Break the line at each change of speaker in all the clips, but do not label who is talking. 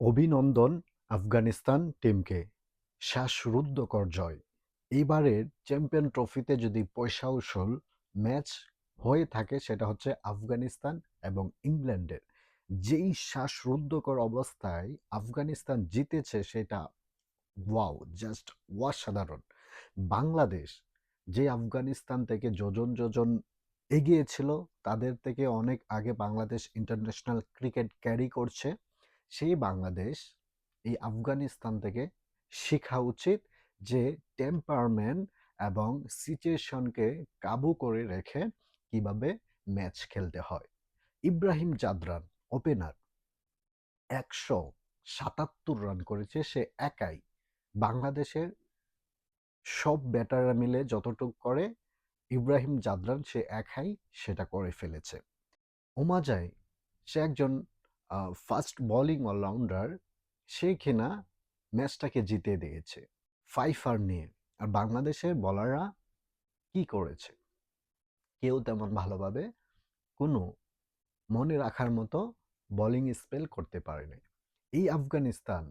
অভিনন্দন আফগানিস্তান টিমকে। শ্বাসরুদ্ধকর জয়। এইবারের চ্যাম্পিয়ন ট্রফিতে যদি পয়সা উসুল ম্যাচ হয়ে থাকে সেটা হচ্ছে আফগানিস্তান এবং ইংল্যান্ডের। যেই শ্বাসরুদ্ধকর অবস্থায় আফগানিস্তান জিতেছে সেটা ওয়াও, জাস্ট অসাধারণ। বাংলাদেশ যে আফগানিস্তান থেকে যোজন যোজন এগিয়েছিল, তাদের থেকে অনেক আগে বাংলাদেশ ইন্টারন্যাশনাল ক্রিকেট ক্যারি করছে। সেই বাংলাদেশ, এই আফগানিস্তান থেকে শেখা উচিত যে টেম্পারমেন্ট এবং সিচুয়েশনকে কাবু করে রেখে কীভাবে ম্যাচ খেলতে হয়। ইব্রাহিম জাদরান ওপেনার একশো সাতাত্তর রান করেছে, সে একাই। বাংলাদেশের সব ব্যাটাররা মিলে যতটুকু করে, ইব্রাহিম জাদরান সে একাই সেটা করে ফেলেছে। ওমাজাই সে একজন ফাস্ট বোলিং অলরাউন্ডার সে কিনা ম্যাচটাকে জিতে দিয়েছে। ফাইফার নিয়ে। আর বাংলাদেশের বলাররা কি করেছে? কেউ তেমন ভালোভাবে কোনো মনে রাখার মতো বোলিং স্পেল করতে পারেনি। এই আফগানিস্তান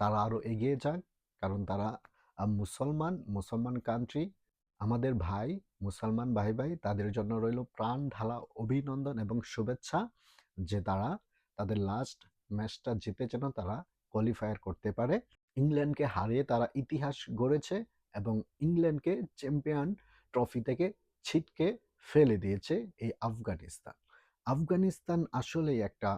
তারা আরও এগিয়ে যাক, কারণ তারা মুসলমান মুসলমান কান্ট্রি আমাদের ভাই, মুসলমান ভাই ভাই তাদের জন্য রইল প্রাণ ঢালা অভিনন্দন এবং শুভেচ্ছা। যে তারা তাদের লাস্ট ম্যাচটা জিতে যেন তারা কোয়ালিফায়ার করতে পারে। ইংল্যান্ডকে হারিয়ে তারা ইতিহাস গড়েছে এবং ইংল্যান্ডকে চ্যাম্পিয়ন ট্রফি থেকে ছিটকে ফেলে দিয়েছে এই আফগানিস্তান। আফগানিস্তান আসলেই একটা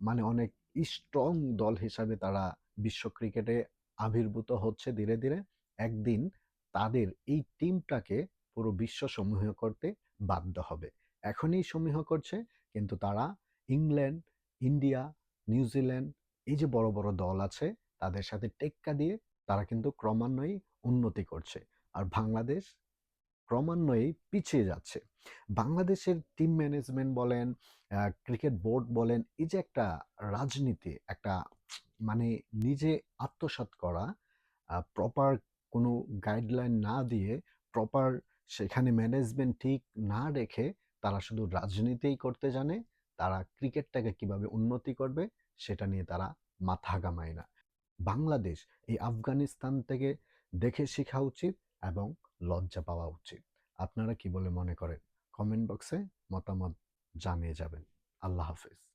মানে অনেক স্ট্রং দল হিসাবে তারা বিশ্ব ক্রিকেটে আবির্ভূত হচ্ছে ধীরে ধীরে। একদিন তাদের এই টিমটাকে পুরো বিশ্ব সমূহ করতে বাধ্য হবে। এখনই সমূহ করছে, কিন্তু তারা ইংল্যান্ড, ইন্ডিয়া নিউজিল্যান্ড এই যে বড় বড় দল আছে তাদের সাথে টেক্কা দিয়ে তারা কিন্তু ক্রমান্বয়ে উন্নতি করছে। আর বাংলাদেশ ক্রমান্বয়ে পিছিয়ে যাচ্ছে। বাংলাদেশের টিম ম্যানেজমেন্ট বলেন ক্রিকেট বোর্ড বলেন, এই যে একটা রাজনীতি, একটা মানে নিজে আত্মসাৎ করা প্রপার কোনো গাইডলাইন না দিয়ে প্রপার সেখানে ম্যানেজমেন্ট ঠিক না রেখে তারা শুধু রাজনীতিই করতে জানে তারা ক্রিকেটটাকে কীভাবে উন্নতি করবে সেটা নিয়ে তারা মাথা গামায় না। বাংলাদেশ এই আফগানিস্তান থেকে দেখে শেখা উচিত এবং লজ্জা পাওয়া উচিত। আপনারা কি বলে মনে করেন? কমেন্ট বক্সে মতামত জানিয়ে যাবেন। আল্লাহ হাফেজ।